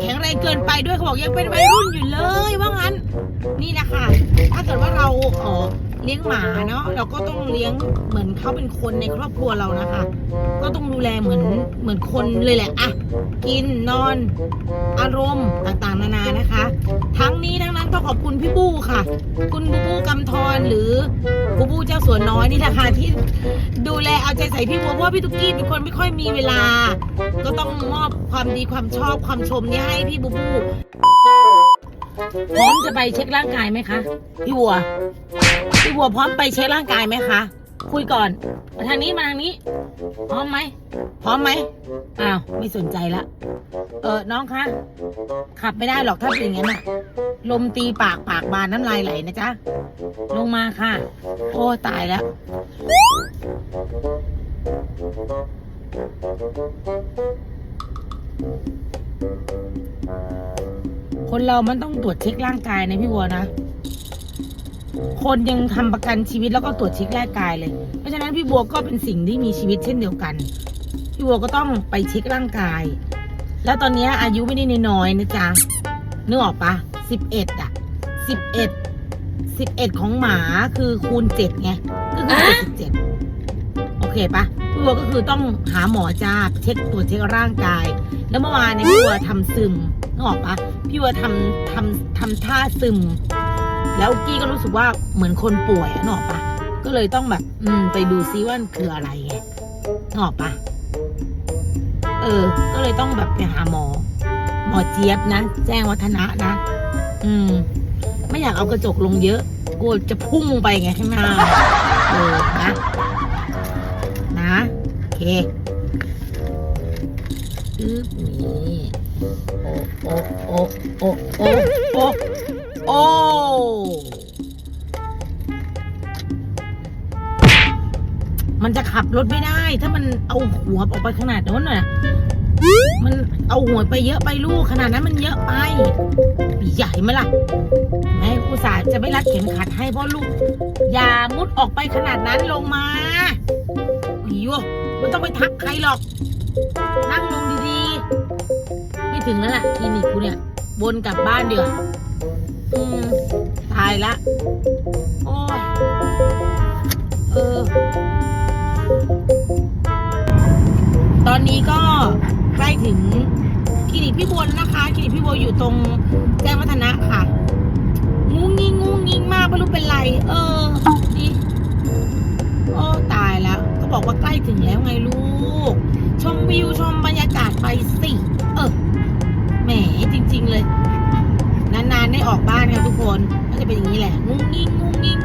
แข็งแรงเกินไปด้วยเขาบอกยังเป็นวัยรุ่นอยู่เลยว่างั้น นี่แหละค่ะ ถ้าเกิดว่าเรา เลี้ยงหมาเนาะเราก็ต้องเลี้ยงเหมือนเขาเป็นคนในครอบครัวเรานะคะ ก็ต้องดูแลเหมือนเหมือนคนเลยแหละอะกินนอน อารมณ์ต่างๆ นานานะคะ ทั้งนี้ทั้งนั้นต้องขอบคุณพี่บู้ค่ะ คุณบูบูกำธรหรือบูบูเจ้าสวนน้อยนี่แหละค่ะที่ดูแลเอาใจใส่พี่บัวเพราะพี่ตุ๊กกี้เป็นคนไม่ค่อยมีเวลา ก็ต้องมอบความดีความชอบความชมนี้ให้พี่บูบู พร้อมจะไปเช็คร่างกายไหมคะพี่บัวพี่บัวพร้อมไปเช็คร่างกายไหมคะ คุยก่อนมาทางนี้มาทางนี้ พร้อมไหมพร้อมไหมอ้าวไม่สนใจละเออน้องคะขับไม่ได้หรอกถ้าเป็นอย่างนั้นอะลมตีปากปากบานน้ำลายไหลนะจ๊ะลงมาค่ะ โอ้ตายแล้ว คนเรามันต้องตรวจเช็คร่างกายนะพี่บัวนะ คนยังทำประกันชีวิตแล้วก็ตรวจเช็คร่างกายเลย เพราะฉะนั้นพี่บัวก็เป็นสิ่งที่มีชีวิตเช่นเดียวกัน พี่บัวก็ต้องไปเช็คร่างกาย แล้วตอนนี้อายุไม่ได้น้อยนะจ๊ะนึกออกปะสิบเอ็ดอะสิบเอ็ดสิบเอ็ดของหมาคือคูณเจ็ดไงก็คือเจ็ดสิบเจ็ดโอเคปะ บัวก็คือต้องหาหมอจ้าเช็คตรวจเช็คร่างกาย แล้วเมื่อวานเนี่ยพี่บัวทำซึมนึกออกปะพี่บัวทำทำทำท่าซึม แล้วกี้ก็รู้สึกว่าเหมือนคนป่วยนึกออกปะก็เลยต้องแบบ อืม ไปดูซิว่าคืออะไรนึกออกปะเออ ก็เลยต้องแบบไปหาหมอ หมอเจี๊ยบนะ แจ้งวัฒนะนะ อืม ไม่อยากเอากระจกลงเยอะกลัวจะพุ่งไปไงข้างหน้าเออนะ ปึ๊บนี่โอ้โอ้โอ้โอ้โอ้โอ้โอ้มันจะขับรถไม่ได้ ถ้ามันเอาหัวออกไปขนาดนั้นน่ะ มันเอาหัวไปเยอะไปลูกขนาดนั้นมันเยอะไป ใหญ่ไหมล่ะ แม่อุตส่าห์จะไม่รัดเข็มขัดให้เพราะลูก อย่ามุดออกไปขนาดนั้นลงมาอีโย ไม่ต้องไปทักใครหรอก นั่งลงดีๆ ไม่ถึงแล้วล่ะคลินิกกูเนี่ยวนกลับบ้านเดี๋ยวอืมตายละ โอ้ย เออ ตอนนี้ก็ใกล้ถึงคลินิกพี่บัวแล้วนะคะคลินิกพี่บัวอยู่ตรงแจ้งวัฒนะค่ะงุ้งงิงงุ้งงิงมากไม่รู้เป็นไร เออ ถึงแล้วไงลูก ชมวิวชมบรรยากาศไปสิ เออแหมจริง ๆ เลย นานๆได้ออกบ้านค่ะทุกคน ก็จะเป็นอย่างนี้แหละงุ้งงิ้งงุ้งงิ้ง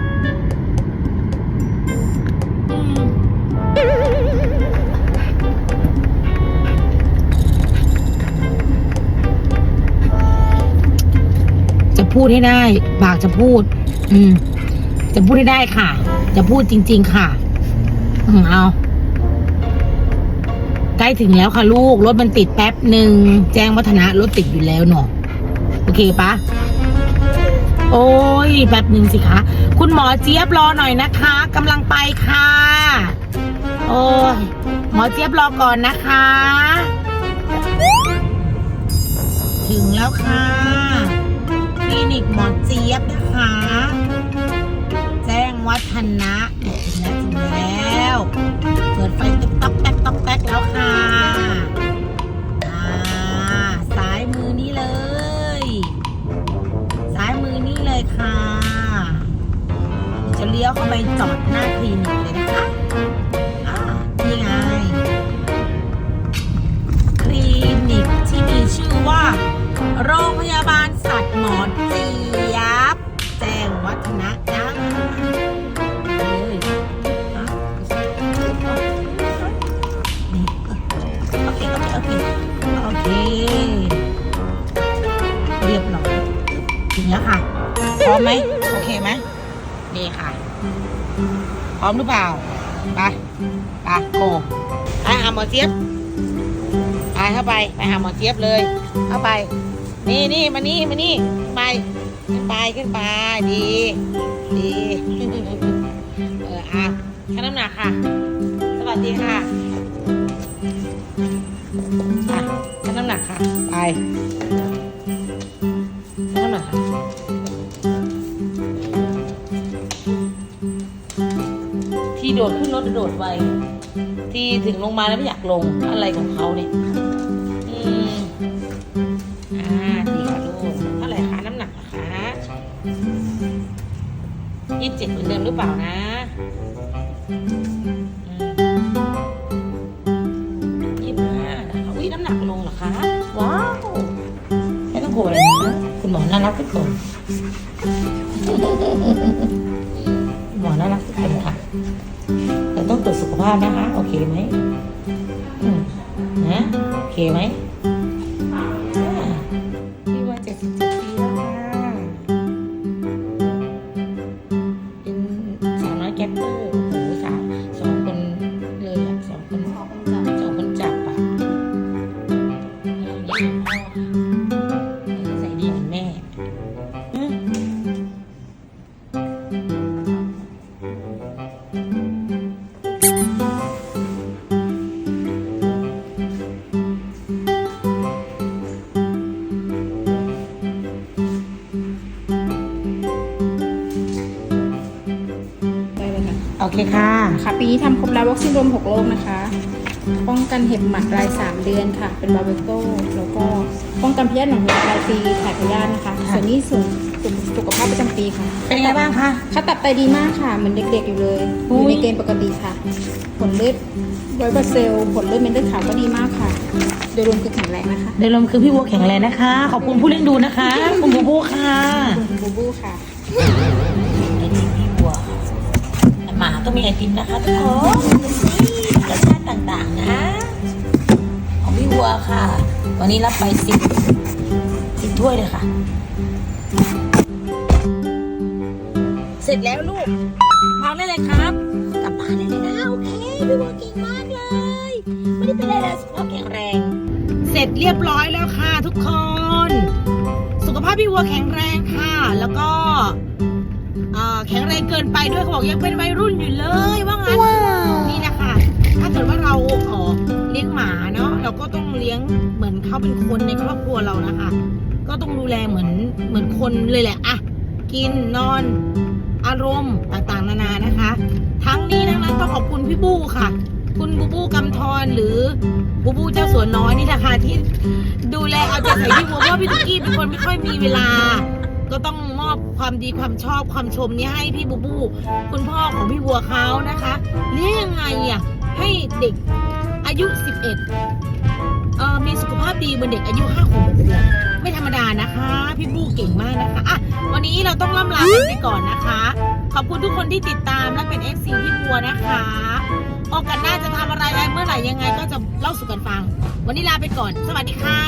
จะพูดให้ได้ปากจะพูด อืม จะพูดให้ได้ค่ะ จะพูดจริง ๆ ค่ะอืมเอา ล้ถึงแล้วค่ะลูก รถมันติดแป๊บหนึ่ง แจ้งวัฒนะรถติดอยู่แล้วเนาะโอเคปะโอ้ยแป๊บหนึ่งสิคะ คุณหมอเจี๊ยบรอหน่อยนะคะกำลังไปค่ะ โอ้ยหมอเจี๊ยบรอก่อนนะคะ ถึงแล้วค่ะคลินิกหมอเจี๊ยบนะคะ แจ้งวัฒนะถึงแล้วถึงแล้ว เปิดไฟติ๊กต๊อกแต๊กต๊อกแต๊ก โอเค เรียบร้อยถึงแล้วค่ะ พร้อมไหมโอเคไหมนี่ค่ะ พร้อมหรือเปล่า ไป ไปโกไปหาหมอเจี๊ยบไปเข้าไป ไปหาหมอเจี๊ยบเลย เข้าไป นี่นี่มานี่มานี่ขึ้นไป ขึ้นไปขึ้นไป ดี ดี เอออะชั่งน้ำหนักค่ะ สวัสดีค่ะ กค่ะ ไปน้ำหนักค่ะที่โดดขึ้นรถโดดไว ที่ถึงลงมาแล้วไม่อยากลงอะไรของเขาเนี่ยอืมอ่าดีค่ะลูกเท่าไหร่คะน้ำหนักนะคะยี่สิบเจ็ดเหมือนเดิมหรือเปล่านะ ไม่ต้องกลัวเลยนะคุณหมอน่ารักทุกคนคุณหมอน่ารักทุกคนค่ะแต่ต้องตรวจสุขภาพนะคะ โอเคไหมอืมนะโอเคไหม อเคค่ะ ค่ะ ปีนี้ทำครบแล้ววัคซีนรวม 6 โรคนะคะ ป้องกันเห็บหมัดราย 3 เดือนค่ะ เป็นบาเบโก้แล้วก็ป้องกันพยาธิหนองหัวรายปีถ่ายพยาธินะคะค่ะส่วนนี้ส่วนกลุ่มสุขภาพประจำปีค่ะเป็นยังไงบ้างคะค่าตับไตดีมากค่ะ เหมือนเด็กๆอยู่เลยอุ๊อยยู่ในเกณฑ์ปกติค่ะ ผลเลือดไวท์บลอดเซลล์ผลเลือดเม็ดเลือดขาวก็ดีมากค่ะ โดยรวมคือแข็งแรงนะคะ โดยรวมคือพี่วัวแข็งแรงนะคะ ขอบคุณผู้เล่นดูนะคะ คุณบูบูค่ะ คุณบูบูค่ะไอติมพี่วัว หมาก็มีไอติมนะคะทุกคนดูสิรสชาติต่างๆนะของพี่วัวค่ะ วันนี้รับไปสิบสิบถ้วยเลยค่ะ เสร็จแล้วลูกวางได้เลยครับ กลับบ้านได้เลยนะโอเคพี่วัวเก่งมากเลยไม่ได้เป็นอะไรเลยสุขภาพแข็งแรง เสร็จเรียบร้อยแล้วค่ะทุกคน สุขภาพพี่วัวแข็งแรงค่ะ แล้วก็เอ่อ แข็งแรงเกินไปด้วยเขาบอกยังเป็นวัยรุ่นอยู่เลยว่างั้นนี่นะคะถ้าเกิดว่าเราเอ่อเลี้ยงหมาเนาะเราก็ต้องเลี้ยงเหมือนเขาเป็นคนในครอบครัวเรานะคะ ก็ต้องดูแลเหมือนเหมือนคนเลยแหละอะกินนอน อารมณ์ต่างๆนานานะคะ ทั้งนี้ทั้งนั้นต้องขอบคุณพี่บู้ค่ะคุณบูบูกำธรหรือบูบูเจ้าสวนน้อยนี่นะคะที่ดูแลเอาใจใส่พี่บัวเพราะว่าพี่ตุ๊กกี้เป็นคนไม่ค่อยมีเวลา ก็ต้องมอบความดีความชอบความชมนี้ให้พี่บูบูคุณพ่อของพี่บัวเขานะคะเลี้ยงยังไงอะให้เด็กอายุ 11เอ่อมีสุขภาพดีเหมือนเด็กอายุ5ขวบ6ขวบไม่ธรรมดานะคะ พี่บูเก่งมากนะคะอะวันนี้เราต้องล่ำลากันไปก่อนนะคะ ขอบคุณทุกคนที่ติดตามและเป็น FC พี่บัวนะคะโอกาสหน้าจะทำอะไรเมื่อไหร่ยังไงก็จะเล่าสู่กันฟัง วันนี้ลาไปก่อน สวัสดีค่ะ